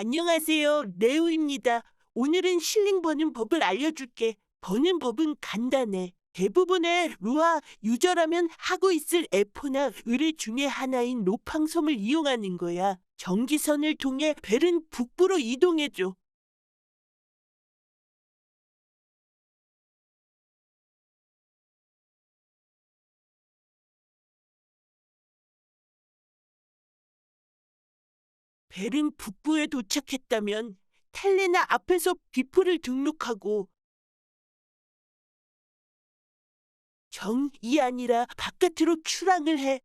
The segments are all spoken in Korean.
안녕하세요. 레오입니다. 오늘은 실링 버는 법을 알려줄게. 버는 법은 간단해. 대부분의 루아 유저라면 하고 있을 에포나 의뢰 중에 하나인 로팡섬을 이용하는 거야. 전기선을 통해 벨은 북부로 이동해줘. 벨은 북부에 도착했다면 텔레나 앞에서 비프를 등록하고 정이 아니라 바깥으로 출항을 해.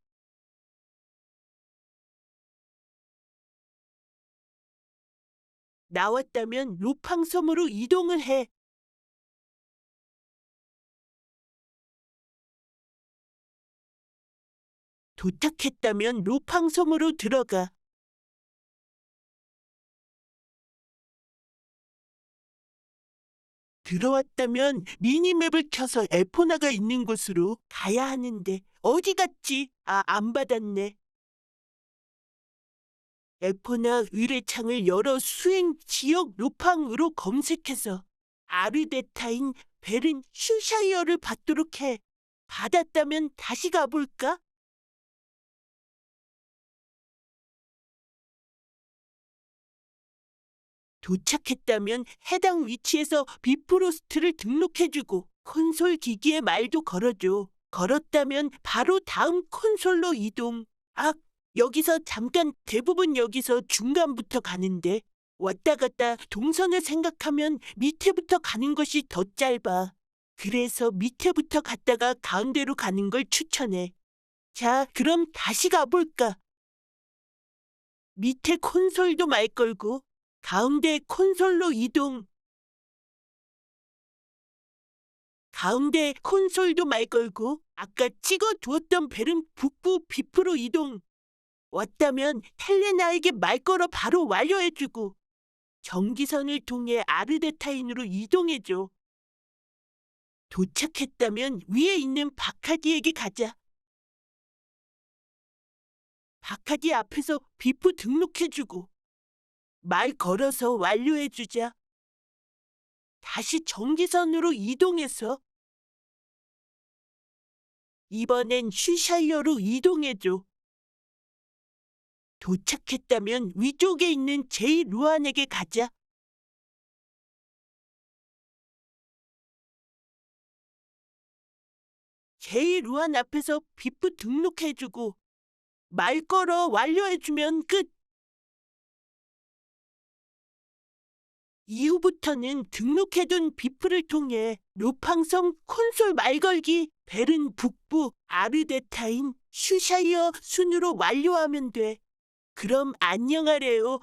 나왔다면 로팡섬으로 이동을 해. 도착했다면 로팡섬으로 들어가. 들어왔다면 미니맵을 켜서 에포나가 있는 곳으로 가야 하는데 어디 갔지? 아, 안 받았네. 에포나 의뢰창을 열어 수행 지역 로팡으로 검색해서 아르데타인 베른 슈샤이어를 받도록 해. 받았다면 다시 가볼까? 도착했다면 해당 위치에서 비프로스트를 등록해주고 콘솔 기기에 말도 걸어줘. 걸었다면 바로 다음 콘솔로 이동. 아, 여기서 잠깐 대부분 여기서 중간부터 가는데 왔다 갔다 동선을 생각하면 밑에부터 가는 것이 더 짧아. 그래서 밑에부터 갔다가 가운데로 가는 걸 추천해. 자, 그럼 다시 가볼까? 밑에 콘솔도 말 걸고 가운데 콘솔로 이동. 가운데 콘솔도 말 걸고 아까 찍어 두었던 벨은 북부 비프로 이동. 왔다면 텔레나에게 말 걸어 바로 완료해주고 전기선을 통해 아르데타인으로 이동해줘. 도착했다면 위에 있는 바카디에게 가자. 바카디 앞에서 비프 등록해주고 말 걸어서 완료해주자. 다시 전기선으로 이동해서 이번엔 슈샤이어로 이동해줘. 도착했다면 위쪽에 있는 제이 루안에게 가자. 제이 루안 앞에서 비프 등록해주고 말 걸어 완료해주면 끝. 이후부터는 등록해둔 비프를 통해 로팡섬 콘솔 말걸기 베른 북부 아르데타인 슈샤이어 순으로 완료하면 돼. 그럼 안녕하래요.